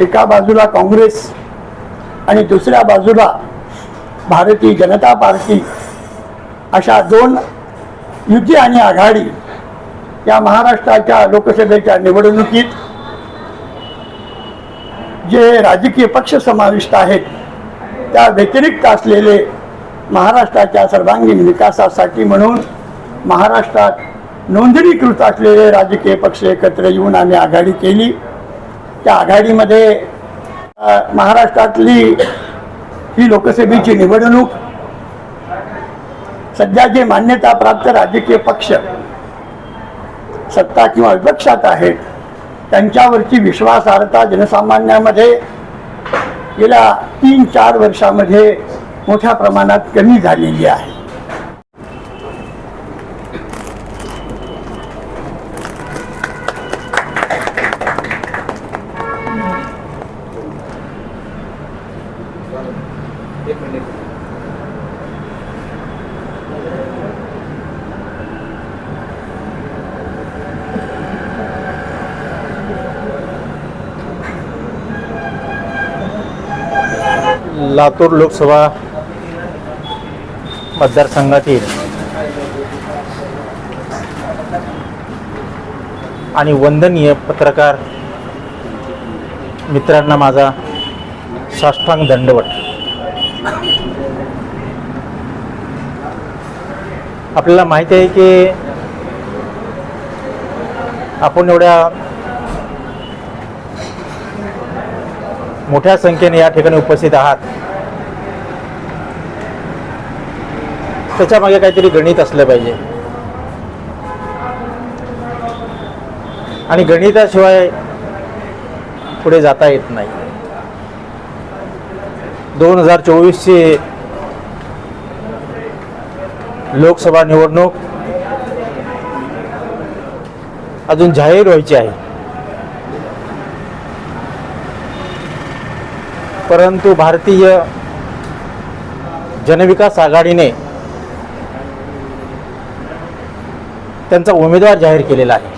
एका बाजूला काँग्रेस आणि दुसऱ्या बाजूला भारतीय जनता पार्टी अशा दोन युती आणि आघाडी या महाराष्ट्राच्या लोकसभेच्या निवडणुकीत जे राजकीय पक्ष समाविष्ट आहेत त्या व्यतिरिक्त असलेले महाराष्ट्राच्या सर्वांगीण विकासासाठी म्हणून महाराष्ट्रात नोंदणीकृत असलेले राजकीय पक्ष एकत्र येऊन आम्ही आघाडी केली. त्या आघाडीमध्ये महाराष्ट्रातली ही लोकसभेची निवडणूक सध्या जे मान्यताप्राप्त राजकीय पक्ष सत्ता किंवा विपक्षात आहेत त्यांच्यावरची विश्वासार्हता जनसामान्यामध्ये गेल्या तीन चार वर्षामध्ये मोठ्या प्रमाणात कमी झालेली आहे. लातूर लोकसभा मतदारसंघातील आणि वंदनीय पत्रकार मित्रांना माझा साष्टांग दंडवट. आपल्याला माहिती आहे की आपण एवढ्या मोठ्या संख्येने या ठिकाणी उपस्थित आहात. त्याच्यामागे काहीतरी गणित असलं पाहिजे. आणि गणिताशिवाय पुढे जाता येत नाही. दोन हजार चोवीसची लोकसभा निवडणूक अजून जाहीर व्हायची आहे. परंतु भारतीय जनविकास आघाडीने त्यांचा उमेदवार जाहीर केलेला आहे.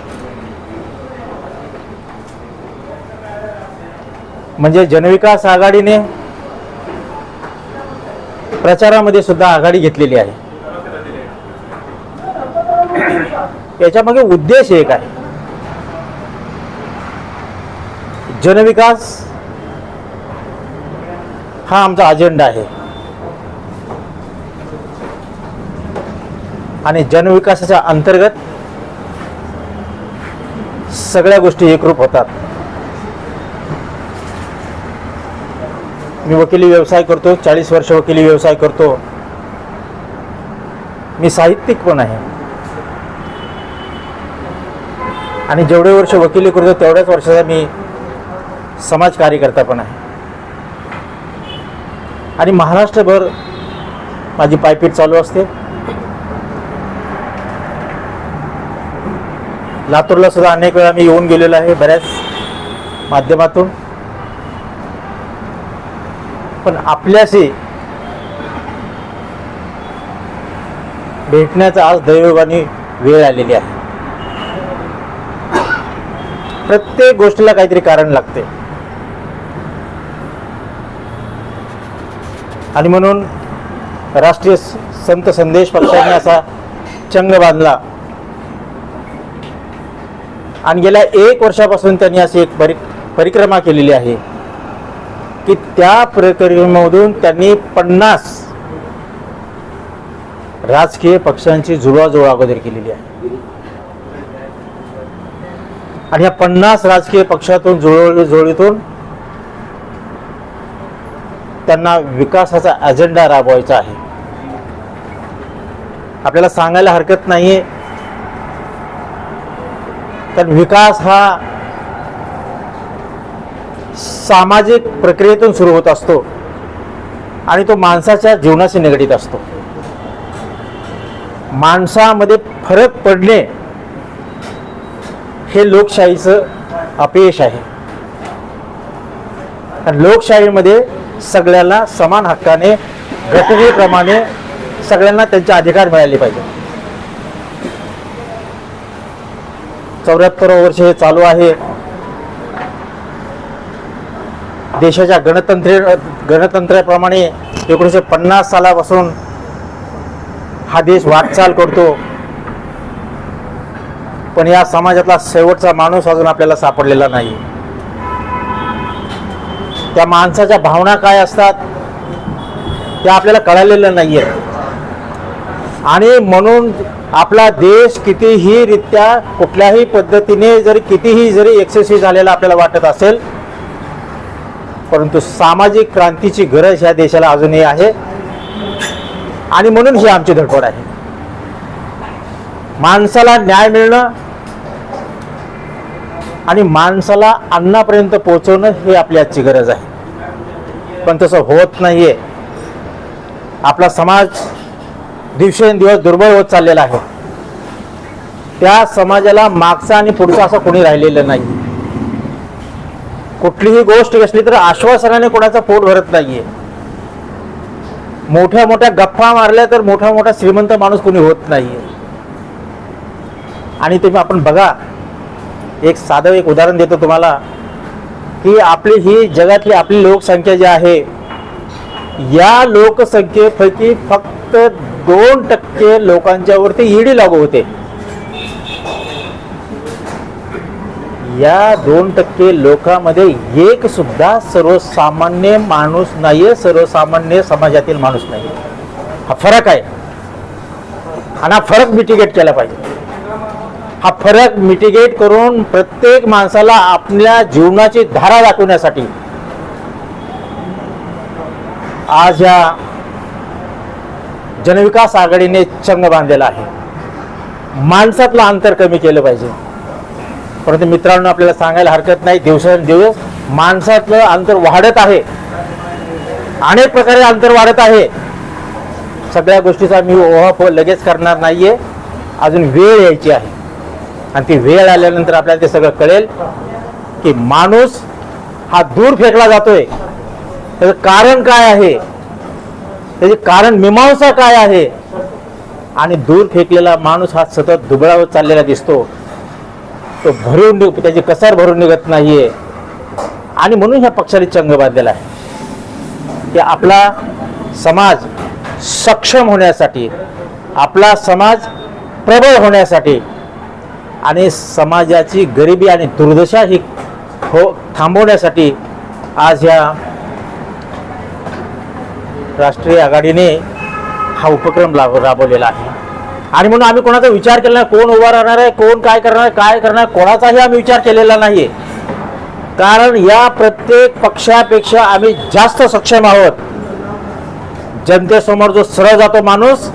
म्हणजे जनविकास आघाडीने प्रचारामध्ये सुद्धा आघाडी घेतलेली आहे. याच्यामागे उद्देश एक आहे. जनविकास हा आमचा अजेंडा आहे. आणि जनविकासाच्या अंतर्गत सगळ्या गोष्टी एकरूप होतात. मी वकिली व्यवसाय करतो चाळीस वर्ष वकिली व्यवसाय करतो. मी साहित्यिक पण आहे. आणि जेवढे वर्ष वकिली करतो तेवढ्याच वर्षाचा मी समाज कार्यकर्ता पण आहे. आणि महाराष्ट्रभर माझी पायपीट चालू असते. लातूरला सुद्धा अनेक वेळा मी येऊन गेलेलो आहे बऱ्याच माध्यमातून. पण आपल्याशी भेटण्याचा आज दैवयोगाने वेळ आलेली आहे. प्रत्येक गोष्टीला काहीतरी कारण लागते. आणि म्हणून राष्ट्रीय संत संदेश पक्षाने असा चंग बांधला. आणि गेल्या एक वर्षापासून त्यांनी अशी एक परि परिक्रमा केलेली आहे. की त्या परिक्रमेमधून त्यांनी पन्नास राजकीय पक्षांची जुळवाजुळ अगोदर केलेली आहे. आणि या पन्नास राजकीय पक्षातून जुळवली जुळीतून त्यांना विकासाचा अजेंडा राबवायचा आहे. आपल्याला सांगायला हरकत नाहीये कारण विकास हा सामाजिक प्रक्रियेतून सुरू होत असतो आणि तो माणसाच्या जीवनाशी निगडीत असतो. माणसामध्ये फरक पडणे हे लोकशाहीचं अपयश आहे. कारण लोकशाहीमध्ये सगळ्यांना समान हक्काने घटनेप्रमाणे सगळ्यांना त्यांचे अधिकार मिळाले पाहिजे चौऱ्याहत्तर वर्ष हे चालू आहे. देशाच्या गणतंत्र गणतंत्राप्रमाणे एकोणीसशे पन्नास सालापासून हा देश वाटचाल करतो. पण या समाजातला शेवटचा माणूस अजून आपल्याला सापडलेला नाही. त्या माणसाच्या भावना काय असतात त्या आपल्याला कळालेल्या नाही आहेत आणि म्हणून आपला देश कितीही रित्या कुठल्याही पद्धतीने जरी कितीही जरी एक्सेसिव्ह झालेला आपल्याला वाटत असेल परंतु सामाजिक क्रांतीची गरज ह्या देशाला अजूनही आहे. आणि म्हणून ही आमची धडपड आहे. माणसाला न्याय मिळणं आणि माणसाला अन्नापर्यंत पोहोचवणं हे आपली आजची गरज आहे. पण तसं होत नाहीये. आपला समाज दिवसेंदिवस दुर्बळ होत चाललेला आहे. त्या समाजाला मागचा आणि पुढचा असं कोणी राहिलेलं नाही. कुठलीही गोष्ट असली तर आश्वासनाने कोणाचा पोट भरत नाहीये. मोठ्या मोठ्या गप्पा मारल्या तर मोठा मोठा श्रीमंत माणूस कोणी होत नाहीये. आणि तुम्ही आपण बघा एक साधं एक उदाहरण देतो तुम्हाला की आपली ही जगातली आपली लोकसंख्या जी आहे या लोकसंख्येपैकी फक्त दोन टक्के लोकांच्यावरती ईडी लागू होते. या दोन टक्के लोकांमध्ये एक सुद्धा सर्वसामान्य माणूस नाहीये सर्वसामान्य समाजातील माणूस नाही हा फरक आहे. आणि हा फरक मिटिगेट केला पाहिजे. हा फरक मिटिगेट करून प्रत्येक माणसाला आपल्या जीवनाची धारा दाखवण्यासाठी आज या जनविकास आघाडीने चंग बांधलेला आहे. माणसातलं अंतर कमी केलं पाहिजे. परंतु मित्रांनो आपल्याला सांगायला हरकत नाही. दिवसेंदिवस माणसातलं अंतर वाढत आहे. अनेक प्रकारे अंतर वाढत आहे. सगळ्या गोष्टीचा मी ओहापोह लगेच करणार नाहीये. अजून वेळ यायची आहे. आणि ती वेळ आल्यानंतर आपल्याला ते सगळं कळेल की माणूस हा दूर फेकला जातोय. त्याचं कारण काय आहे? त्याचे कारण मीमांसा काय आहे? आणि दूर फेकलेला माणूस हा सतत दुबळावत चाललेला दिसतो. तो भरून निघ त्याची कसार भरून निघत नाहीये. आणि म्हणून ह्या पक्षाने चंग बांधलेला आहे. की आपला समाज सक्षम होण्यासाठी आपला समाज प्रबळ होण्यासाठी आणि समाजाची गरिबी आणि दुर्दशा ही हो थांबवण्यासाठी आज ह्या राष्ट्रीय आघाडीने हा उपक्रम लाभ राबवलेला आहे. आणि म्हणून आम्ही कोणाचा विचार केला नाही कोण उभा राहणार आहे कोण काय करणार आहे काय करणार कोणाचाही आम्ही विचार केलेला नाही कारण या प्रत्येक पक्षापेक्षा आम्ही जास्त सक्षम आहोत. जनतेसमोर जो सरळ जातो माणूस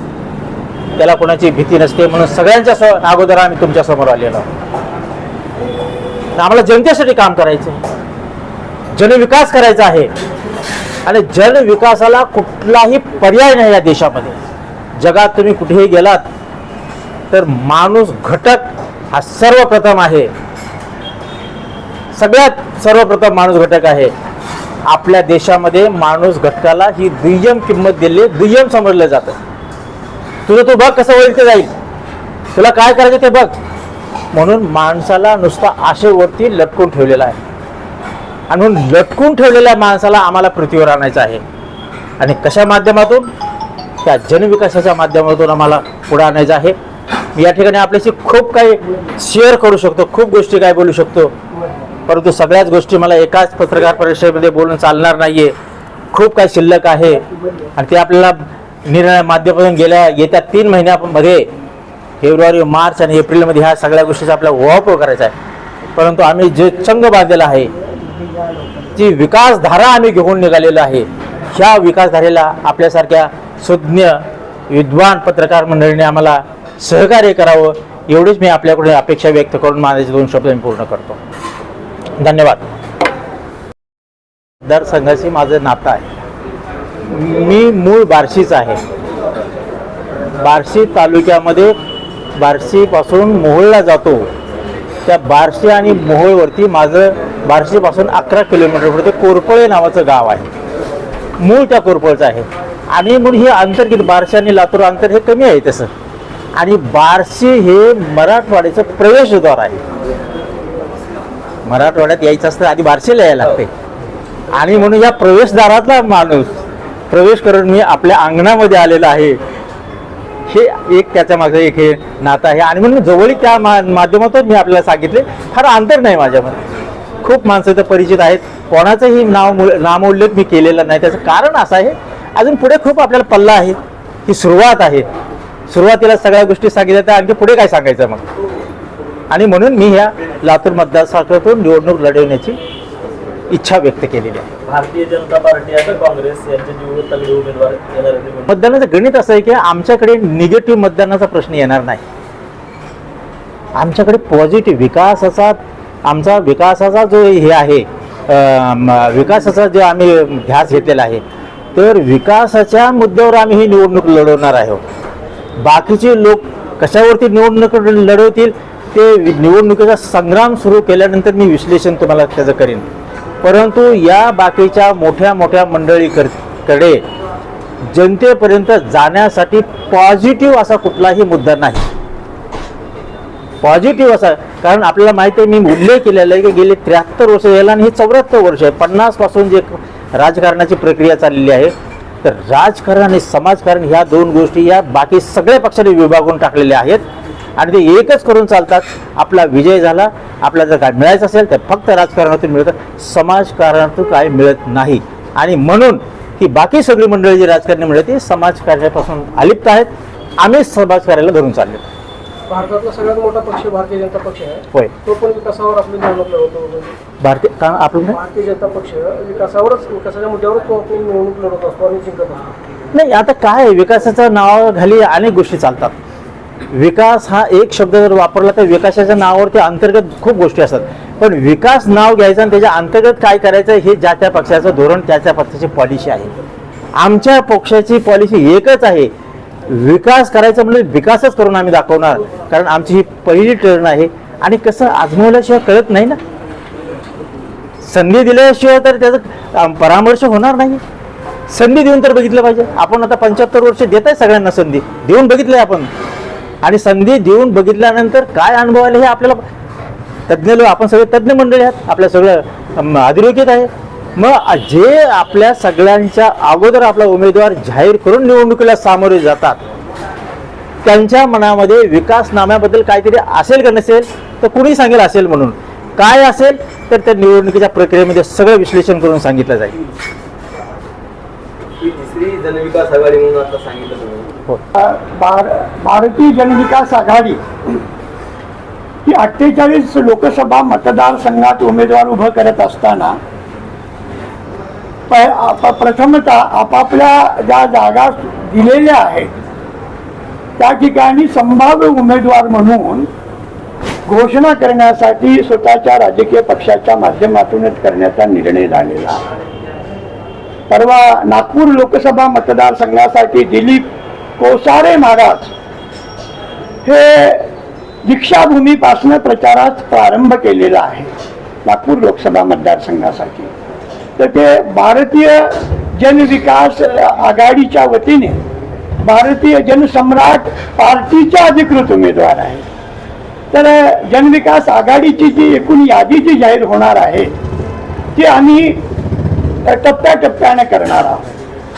त्याला कोणाची भीती नसते म्हणून सगळ्यांच्या स- अगोदर आम्ही तुमच्यासमोर आलेलो तर आम्हाला जनतेसाठी काम करायचं आहे जनविकास करायचा आहे. आणि जनविकासाला कुठलाही पर्याय नाही या देशामध्ये. जगात तुम्ही कुठेही गेलात तर माणूस घटक हा सर्वप्रथम आहे. सगळ्यात सर्वप्रथम माणूस घटक आहे. आपल्या देशामध्ये माणूस घटकाला ही दुय्यम किंमत दिली दुय्यम समजलं जातं. तुझं तू बघ कसं होईल ते जाईल. तुला काय करायचं ते बघ. म्हणून माणसाला नुसता आशेवरती लटकून ठेवलेला आहे. आणि म्हणून लटकून ठेवलेल्या माणसाला आम्हाला पृथ्वीवर आणायचं आहे. आणि कशा माध्यमातून? त्या जनविकासाच्या माध्यमातून आम्हाला पुढे आणायचं आहे. मी या ठिकाणी आपल्याशी खूप काही शेअर करू शकतो खूप गोष्टी काय बोलू शकतो. परंतु सगळ्याच गोष्टी मला एकाच पत्रकार परिषदेमध्ये बोलून चालणार नाहीये. खूप काही शिल्लक आहे. आणि ते आपल्याला निर्णय माध्यमातून गेल्या येत्या तीन महिन्यामध्ये फेब्रुवारी मार्च आणि एप्रिलमध्ये ह्या सगळ्या गोष्टीचा आपल्याला वापर करायचा आहे. परंतु आम्ही जे चंग बांधलेला आहे जी विकासधारा आम्ही घेऊन निघालेलो आहे ह्या विकासधारेला आपल्यासारख्या सुज्ञ विद्वान पत्रकार मंडळीने आम्हाला सहकार्य करावं एवढीच मी आपल्याकडून अपेक्षा व्यक्त करून माझे दोन शब्द मी पूर्ण करतो. धन्यवाद. मतदारसंघाशी माझं नातं आहे. मी मूळ बार्शीच आहे. बार्शी तालुक्यामध्ये बार्शीपासून मोहोळला जातो. त्या बार्शी आणि मोहोळवरती माझं बार्शीपासून अकरा किलोमीटरवरती कोरपळे नावाचं गाव आहे. मूळ त्या कोरपळचं आहे. आणि म्हणून हे अंतर किती बार्शी आणि लातूर अंतर हे कमी आहे तसं. आणि बार्शी हे मराठवाड्याचं प्रवेशद्वार आहे. मराठवाड्यात यायचं असतं आधी बार्शीला यायला लागते. आणि म्हणून या प्रवेशद्वारातला माणूस प्रवेश करून मी आपल्या अंगणामध्ये आलेला आहे. हे एक त्याच्या मागचं एक हे नातं आहे. आणि म्हणून जवळी त्या मा माध्यमातून मी आपल्याला सांगितले. फार अंतर नाही माझ्यामध्ये. खूप माणसं इथं परिचित आहेत. कोणाचंही नाव मु- नामोल्लेख मी केलेला नाही. त्याचं कारण असं आहे. अजून पुढे खूप आपल्याला पल्ला आहे. ही सुरुवात आहे. सुरुवातीला सगळ्या गोष्टी सांगितल्या त्या आणखी पुढे काय सांगायचं मग? आणि म्हणून मी ह्या लातूर मतदारसंघातून निवडणूक लढवण्याची इच्छा व्यक्त केलेली आहे. भारतीय जनता पार्टी आता काँग्रेस यांचे निवडून तगडे उमेदवार येणार आहेत. मतदानाचं गणित असं आहे की आमच्याकडे निगेटिव्ह मतदानाचा प्रश्न येणार नाही. आमच्याकडे पॉझिटिव्ह विकासाचा आमचा विकासाचा जो हे आहे विकासाचा जे आम्ही ध्यास घेतलेला आहे तर विकासाच्या मुद्द्यावर आम्ही ही निवडणूक लढवणार आहोत. बाकीचे लोक कशावरती निवडणूक लढवतील ते निवडणुकीचा संग्राम सुरू केल्यानंतर मी विश्लेषण तुम्हाला त्याचं करेन. परंतु या बाकीच्या मोठ्या मोठ्या मंडळीकडे जनतेपर्यंत जाण्यासाठी पॉझिटिव्ह असा कुठलाही मुद्दा नाही. पॉझिटिव्ह असा कारण आपल्याला माहिती आहे मी उल्लेख केलेला आहे की गेले त्र्याहत्तर वर्ष याला आणि हे चौऱ्याहत्तर वर्ष आहे. पन्नासपासून जे राजकारणाची प्रक्रिया चाललेली आहे तर राजकारण आणि समाजकारण ह्या दोन गोष्टी या बाकी सगळ्या पक्षाने विभागून टाकलेल्या आहेत. आणि ते एकच करून चालतात. आपला विजय झाला आपल्याला जर काय मिळायचं असेल तर फक्त राजकारणातून मिळतं. समाजकारणातून काय मिळत नाही. आणि म्हणून ही बाकी सगळी मंडळी जी राजकारणी मिळते ती समाजकार्यापासून अलिप्त आहेत. आम्ही समाजकार्याला धरून चालले. भारतातला सगळ्यात मोठा पक्ष भारतीय जनता पक्ष आहे. होय. तो पण विकासावर आपली निवडणूक लढवतो भारतीय का आपण काय? भारतीय जनता पक्ष विकासावरच विकासाच्या मुद्द्यावरच तो आपली निवडणूक लढवत असतो आणि जिंकत असतो. नाही आता काय आहे, विकासाचं नावाखाली अनेक गोष्टी चालतात. विकास हा एक शब्द जर वापरला तर विकासाच्या नावावरती अंतर्गत खूप गोष्टी असतात. पण विकास नाव घ्यायचं आणि त्याच्या अंतर्गत काय करायचं हे ज्या त्या पक्षाचं धोरण त्या त्या पक्षाची पॉलिसी आहे. आमच्या पक्षाची पॉलिसी एकच आहे. विकास करायचा म्हणजे विकासच करून आम्ही दाखवणार. कारण आमची ही पहिली टर्न आहे. आणि कसं आजमवल्याशिवाय कळत नाही ना. संधी दिल्याशिवाय तर त्याचं परामर्श होणार नाही. संधी देऊन तर बघितलं पाहिजे. आपण आता पंच्याहत्तर वर्ष देत आहे सगळ्यांना संधी. देऊन बघितलंय आपण. आणि संधी देऊन बघितल्यानंतर काय अनुभव आले हे आपल्याला तज्ज्ञ लोक आपण सगळे तज्ज्ञ मंडळी आहेत. आपल्या सगळं अं, आहे. मग जे आपल्या सगळ्यांच्या अगोदर आपला उमेदवार जाहीर करून निवडणुकीला सामोरे जातात त्यांच्या मनामध्ये विकास नाम्याबद्दल काहीतरी असेल का नसेल तर कुणी सांगेल असेल म्हणून. काय असेल तर त्या निवडणुकीच्या प्रक्रियेमध्ये सगळं विश्लेषण करून सांगितलं जाईल. तिसरी जनविकास आघाडी म्हणून आता सांगितलं हो. भार भारतीय जनविकास आघाडी ही अठ्ठेचाळीस लोकसभा मतदारसंघात उमेदवार उभं करत असताना प्रथमतः आपापल्या ज्या जागा दिलेल्या आहेत त्या ठिकाणी संभाव्य उमेदवार म्हणून घोषणा करण्यासाठी स्वतःच्या राजकीय पक्षाच्या माध्यमातूनच करण्याचा निर्णय झालेला परवा नागपूर लोकसभा मतदारसंघासाठी दिलीप कोसारे महाराज हे दीक्षाभूमीपासून प्रचारात प्रारंभ केलेला आहे नागपूर लोकसभा मतदारसंघासाठी. तर ते भारतीय जनविकास आघाडीच्या वतीने भारतीय जनसम्राट पार्टीच्या अधिकृत उमेदवार आहे तर जनविकास आघाडीची जी एकूण यादी जी जाहीर होणार आहे ती आम्ही टप्प्याटप्प्याने करणार आहोत.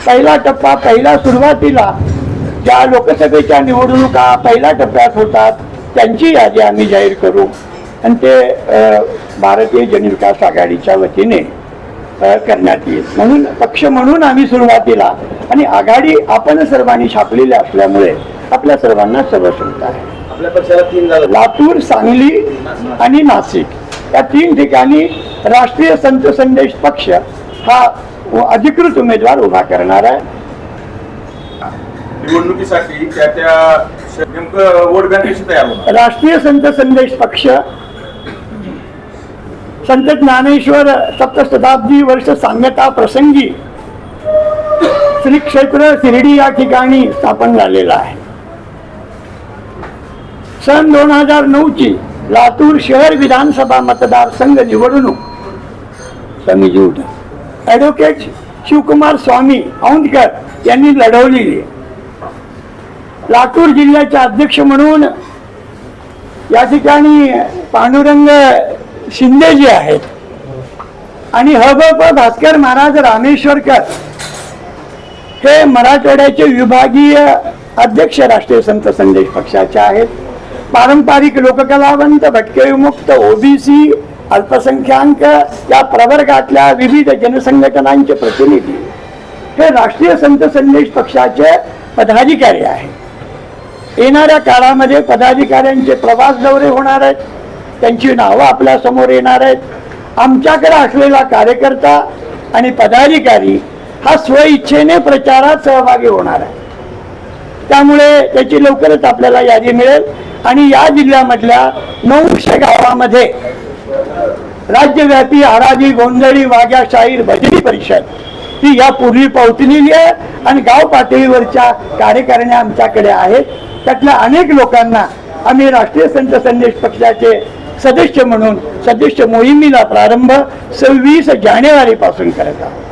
पहिला टप्पा पहिला सुरुवातीला ज्या लोकसभेच्या निवडणुका पहिल्या टप्प्यात होतात त्यांची यादी आम्ही जाहीर करू. आणि ते भारतीय जनविकास आघाडीच्या वतीने करण्यात येईल. म्हणून पक्ष म्हणून आम्ही सुरुवातीला आणि आघाडी आपण सर्वांनी छापलेली असल्यामुळे आपल्या सर्वांना सर्वश्रुत आहे. आपल्या पक्षाला तीन लातूर सांगली आणि नाशिक. या तीन ठिकाणी राष्ट्रीय संत संदेश पक्ष हा अधिकृत उमेदवार उभा करणार आहे. निवडणुकीसाठी त्या त्या नेमकं वोट बँक कशी तयार होणार. राष्ट्रीय संत संदेश पक्ष. संत ज्ञानेश्वर सप्तशताब्दी वर्ष सांगता प्रसंगी श्री क्षेत्र शिर्डी या ठिकाणी स्थापन झालेला आहे. सन दोन हजार नऊ ची लातूर शहर विधानसभा मतदारसंघ निवडणूक. स्वामीजी उठा. ॲडव्होकेट शिवकुमार स्वामी औंधकर यांनी लढवलेली आहे. लातूर जिल्ह्याचे अध्यक्ष म्हणून या ठिकाणी पांडुरंग शिंदे जे आहेत. आणि ह ब प भास्कर महाराज रामेश्वरकर हे मराठवाड्याचे विभागीय अध्यक्ष राष्ट्रीय संत संदेश पक्षाचे आहेत. पारंपरिक लोककलावंत भटके विमुक्त ओबीसी अल्पसंख्याक या प्रवर्गातल्या विविध जनसंघटनांचे प्रतिनिधी. हे राष्ट्रीय संत संदेश पक्षाचे पदाधिकारी आहेत. येणाऱ्या काळामध्ये पदाधिकाऱ्यांचे प्रवास दौरे होणार आहेत. त्यांची नावं आपल्यासमोर येणार आहेत. आमच्याकडे असलेला कार्यकर्ता आणि पदाधिकारी हा स्वइच्छेने प्रचारात सहभागी होणार आहे. त्यामुळे त्याची लवकरच आपल्याला यादी मिळेल आणि या जिल्ह्यामधल्या नऊशे गावामध्ये राज्यव्यापी आराधी गोंधळी वाघ्या शाहीर भजनी परिषद ती यापूर्वी पावतलेली आहे आणि गाव पातळीवरच्या कार्यकारिण्या आमच्याकडे आहेत. त्यातल्या अनेक लोकांना आम्ही राष्ट्रीय संत संदेश पक्षाचे सदस्य म्हणून सदस्य मोहिमेला प्रारंभ सव्वीस जानेवारीपासून करत आहोत.